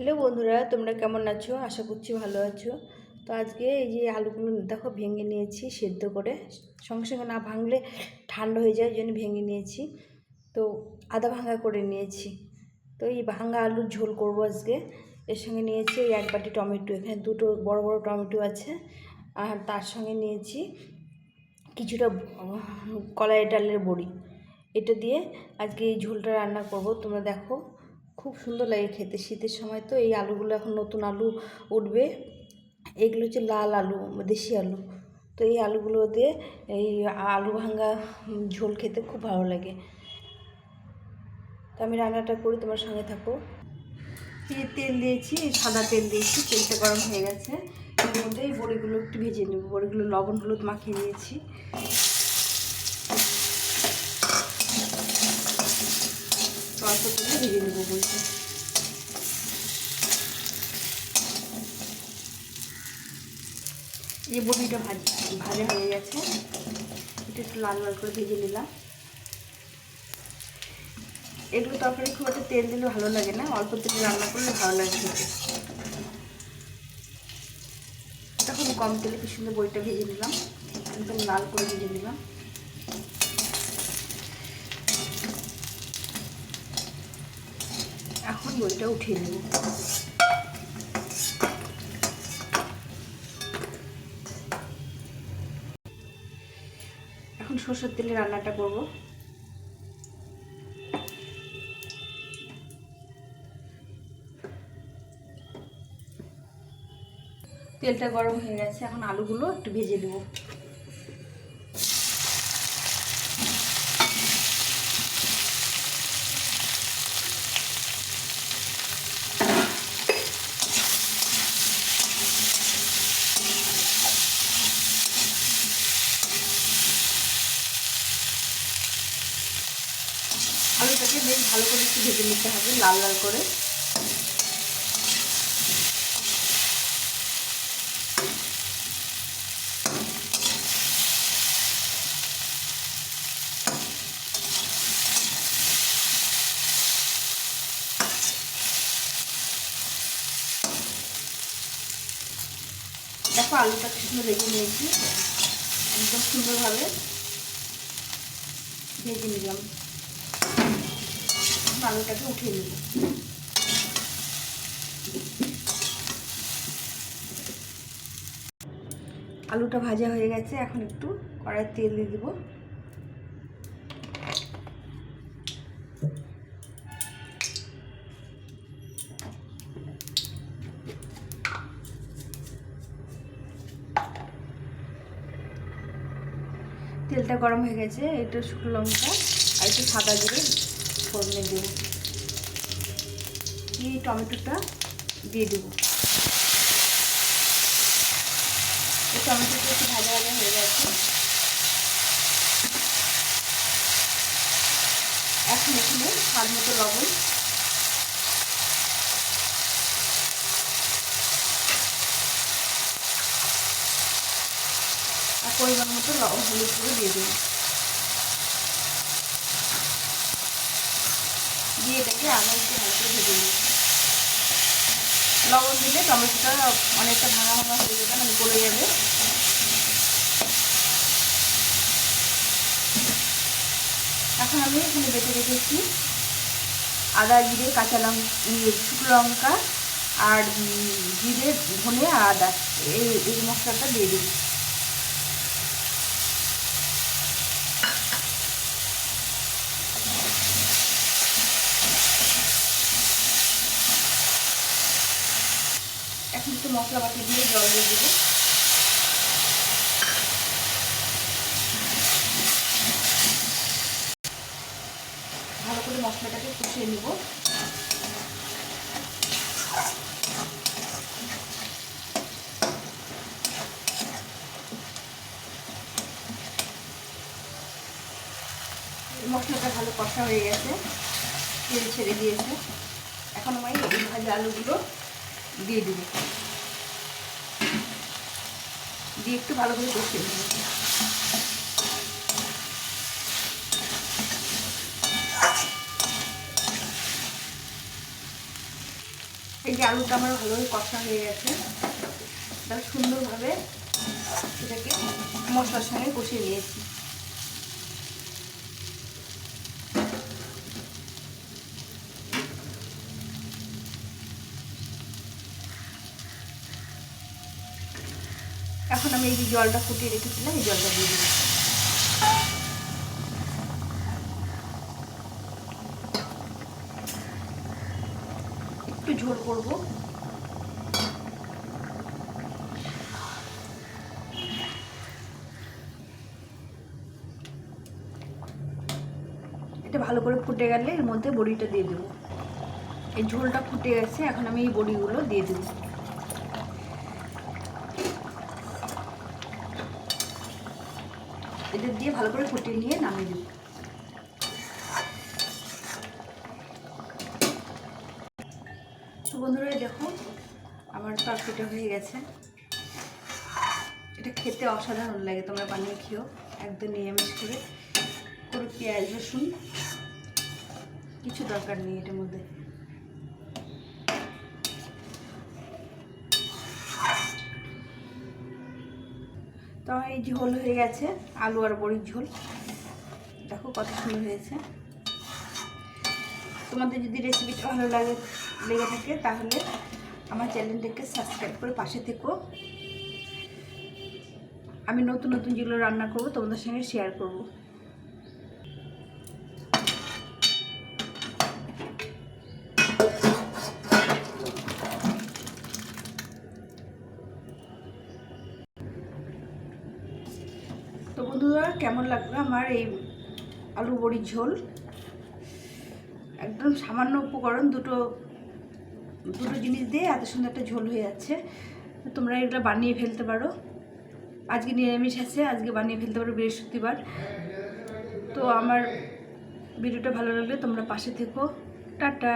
Hello বন্ধুরা, তোমরা কেমন আছো? আশা করছি ভালো আছো। তো আজকে এই যে আলুগুলো দেখো ভেঙে নিয়েছি সেদ্ধ করে। সঙ্গে সঙ্গে না ভাঙলে ঠান্ডা হয়ে যায় ওই জন্য ভেঙে নিয়েছি। তো আদা ভাঙা করে নিয়েছি। তো এই ভাঙা আলুর ঝোল করব আজকে। এর সঙ্গে নিয়েছি এক বাটি টমেটো। এখানে দুটো বড় বড় টমেটো আছে। আর তার সঙ্গে নিয়েছি কিছুটা কলাই ডালের বড়ি। এটা দিয়ে আজকে এই ঝোলটা রান্না করব। তোমরা দেখো খুব সুন্দর লাগে খেতে। শীতের সময় তো এই আলুগুলো এখন নতুন আলু উঠবে। এগুলো হচ্ছে লাল আলু, দেশি আলু। তো এই আলুগুলো দিয়ে এই আলু ভাঙ্গা ঝোল খেতে খুব ভালো লাগে। তো আমি রান্নাটা করি, তোমার সঙ্গে থাকো। তেল দিয়েছি, সাদা তেল দিয়েছি, তেলটা গরম হয়ে গেছে। এর মধ্যে এই বড়িগুলো একটু ভেজে নেব। বড়িগুলো লবণ, হলুদ মাখিয়ে নিয়েছি তো অল্প করে ভেজে নেব বলছি এই বড়িটা ভাজ ভাজা হয়ে গেছে। এটা একটু লাল লাল করে ভেজে নিলাম। এগুলো তরকারি খুব একটা তেল দিলে ভালো লাগে না, অল্প তেলে রান্না করলে ভালো লাগে খেতে। তখন কম তেলে কি সুন্দর বড়িটা ভেজে নিলাম একদম লাল করে ভেজে নিলাম। এখন বড়িটা উঠিয়ে নেব। এখন সরষের তেলে রান্নাটা করব। তেলটা গরম হয়ে গেছে, এখন আলুগুলো একটু ভেজে দেবো আলুটাকে বেশ ভালো করে একটু ভেজে নিতে হবে লাল লাল করে। দেখো আলুটা কি সুন্দর ভেজে নিয়েছি। একদম সুন্দরভাবে ভেজে নিলাম। আলুটাকে উঠিয়ে নিব। আলুটা ভাজা হয়ে গেছে, এখন একটু কড়াই তেল দিয়ে দেবো। তেলটা গরম হয়ে গেছে, একটু শুকনো লঙ্কা আর একটু সাদা জিরে ফোড়নে দেবো দিয়ে টমেটোটা দিয়ে দেবো। টমেটোটা একটু ভাজা ভাজা হয়ে গেছে। এখন এখানে স্বাদ মতো লবণ। আর পরিমাণ মতো হলুদ করে দিয়ে দেবো। দিয়ে আবার একটু ভালো করে ভেজে নিই লবণ দিলে টমেটোটা অনেকটা ভাঙা ভাঙা হয়ে যাবে মানে গলে যাবে। এখন আমি এখানে বেটে রেখেছি আদা, জিরে, কাঁচা লঙ্কা শুকনো লঙ্কা আর জিরে, ধনে আদা। এই এই মশলাটা দিয়ে দিই এখন একটু মশলা বাটি দিয়ে জল দিয়ে দেবো। ভালো করে মশলাটাকে কষিয়ে নেব। মশলাটা ভালো কষা হয়ে গেছে, তেল ছেড়ে দিয়েছে। এখন আমি ভাজা আলুগুলো দিয়ে দেবো। দিয়ে একটু ভালো করে কষিয়ে নেব এই যে আলুটা আমার ভালোভাবে কষা হয়ে গেছে। সুন্দরভাবে এটাকে মশলার সঙ্গে কষিয়ে নিয়েছি। এখন আমি এই যে জলটা ফুটিয়ে রেখেছিলাম, এই জলটা দিয়ে দিচ্ছি একটু ঝোল করব। এটা ভালো করে ফুটে গেলে এর মধ্যে বড়িটা দিয়ে দেবো। এই ঝোলটা ফুটে গেছে, এখন আমি এই বড়িগুলো দিয়ে দেবো। এদের দিয়ে ভালো করে ফুটিয়ে নিয়ে নামিয়ে দেবো। বন্ধুরা দেখো, আমার তরকারিটা হয়ে গেছে। এটা খেতে অসাধারণ লাগে, তোমরা বানিয়ে খেও। একদম নিরামিষ করে। কোনো পেঁয়াজ, রসুন, কিছু দরকার নেই এটার মধ্যে। তো এই ঝোল হয়ে গেছে, আলু আর বড়ির ঝোল। দেখো কত সুন্দর হয়েছে। তোমাদের যদি রেসিপিটা ভালো লাগে, লেগে থাকে, তাহলে আমার চ্যানেলটাকে সাবস্ক্রাইব করে পাশে থেকো। আমি নতুন নতুন যেগুলো রান্না করব, তোমাদের সঙ্গে শেয়ার করব। বন্ধুরা, কেমন লাগবে আমার এই আলু বড়ির ঝোল? একদম সামান্য উপকরণ, দুটো দুটো জিনিস দিয়ে এত সুন্দর একটা ঝোল হয়ে যাচ্ছে। তোমরা এগুলো বানিয়ে ফেলতে পারো। আজকে নিরামিষ আছে, আজকে বানিয়ে ফেলতে পারো বৃহস্পতিবার। তো আমার ভিডিওটা ভালো লাগলে তোমরা পাশে থেকো। টাটা!